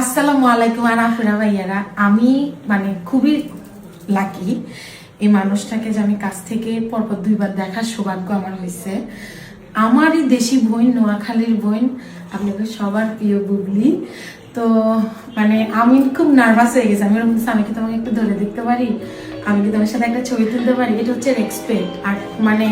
আসসালামু আলাইকুম আরাম আমি মানে খুবই লাকি এই মানুষটাকে যে আমি কাছ থেকে পরপর দুইবার দেখার সৌভাগ্য আমার হয়েছে। আমারই দেশি বোন নোয়াখালীর বোন আপনাদের সবার প্রিয় বুবলি তো মানে আমি খুব নার্ভাস হয়ে গেছি। আমি আমি কি তোমাকে একটু ধরে দেখতে পারি? আমি কি তোমার সাথে একটা ছবি তুলতে পারি? এটা হচ্ছে রেসপেক্ট আর মানে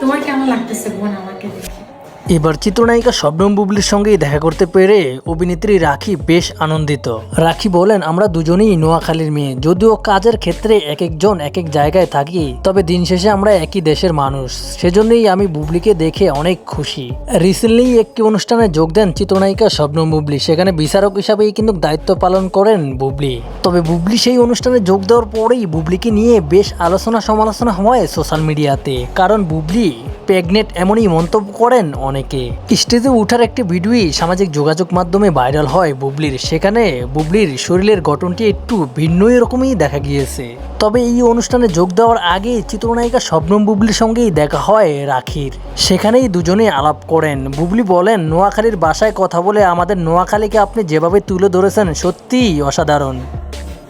তোমার কেমন লাগতেছে বোন আমাকে দেখে? এবার চিত্রনায়িকা শবনম বুবলির সঙ্গেই দেখা করতে পেরে অভিনেত্রী রাখি বেশ আনন্দিত। রাখি বলেন, আমরা দুজনেই নোয়াখালীর মেয়ে। যদিও কাজের ক্ষেত্রে এক একজন এক এক জায়গায় থাকি, তবে দিন শেষে আমরা একই দেশের মানুষ। সেজন্যই আমি বুবলিকে দেখে অনেক খুশি। রিসেন্টলি একটি অনুষ্ঠানে যোগ দেন চিত্রনায়িকা শবনম বুবলি। সেখানে বিচারক হিসাবেই কিন্তু দায়িত্ব পালন করেন বুবলি। তবে বুবলি সেই অনুষ্ঠানে যোগ দেওয়ার পরেই বুবলিকে নিয়ে বেশ আলোচনা সমালোচনা হয় সোশ্যাল মিডিয়াতে। কারণ বুবলি প্রেগনেন্ট এমনই মন্তব্য করেন অনেকে। স্টেজে ওঠার একটি ভিডিওই সামাজিক যোগাযোগ মাধ্যমে ভাইরাল হয় বুবলির। সেখানে বুবলির শরীরের গঠনটি একটু ভিন্ন রকমই দেখা গিয়েছে। তবে এই অনুষ্ঠানে যোগ দেওয়ার আগে চিত্রনায়িকা শবনম বুবলির সঙ্গেই দেখা হয় রাখির। সেখানেই দুজনেই আলাপ করেন। বুবলি বলেন, নোয়াখালীর বাসায় কথা বলে আমাদের নোয়াখালীকে আপনি যেভাবে তুলে ধরেছেন সত্যিই অসাধারণ।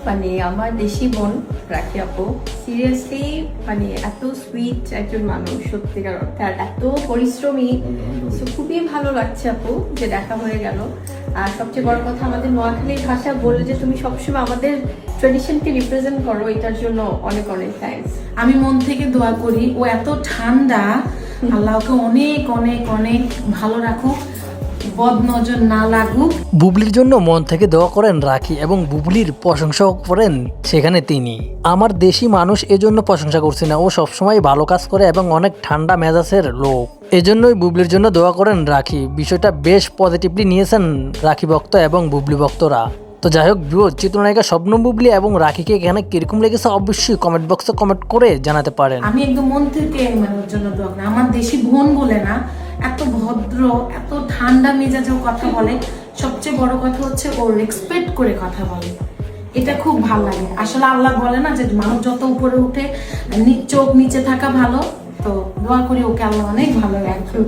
মানে আমার দেশি বোন রাখি আপু সিরিয়াসলি মানে এত সুইট একজন মানুষ সত্যিকার অর্থে আর এত পরিশ্রমী। খুবই ভালো লাগছে আপু যে দেখা হয়ে গেল। আর সবচেয়ে বড় কথা আমাদের নোয়াখালীর ভাষা বলে যে তুমি সবসময় আমাদের ট্রেডিশনকে রিপ্রেজেন্ট করো এটার জন্য অনেক অনেক থ্যাঙ্কস আমি মন থেকে দোয়া করি ও এত ঠান্ডা আল্লাহকে অনেক অনেক অনেক ভালো রাখুক। বদ না লাগুক। বুবলির জন্য মন থেকে দোয়া করেন রাখি এবং বুবলির প্রশংসাও করেন সেখানে তিনি। আমার দেশি মানুষ এজন্য প্রশংসা করছে না ও সবসময় ভালো কাজ করে এবং অনেক ঠান্ডা মেজাজের লোক। এজন্যই বুবলির জন্য দোয়া করেন রাখি। বিষয়টা বেশ পজিটিভলি নিয়েছেন রাখি ভক্ত এবং বুবলি ভক্তরা। তো যাই হোক বিপদ চিত্রনায়িকা স্বপ্ন বুবলি এবং রাখিকে এখানে কীরকম লেগেছে অবশ্যই কমেন্ট বক্সে কমেন্ট করে জানাতে পারেন। আমি একদম মন থেকে মানে জন্য দোয়া আমার দেশি বোন বলে না এত ভদ্র, এত ঠান্ডা মেজাজেও কথা বলে। সবচেয়ে বড় কথা হচ্ছে ও রেসপেক্ট করে কথা বলে। এটা খুব ভালো লাগে। আসলে আল্লাহ বলে না যে মানুষ যত উপরে উঠে চোখ নিচে থাকা ভালো। তো দোয়া করি ওকে আল্লাহ অনেক ভালো রাখবে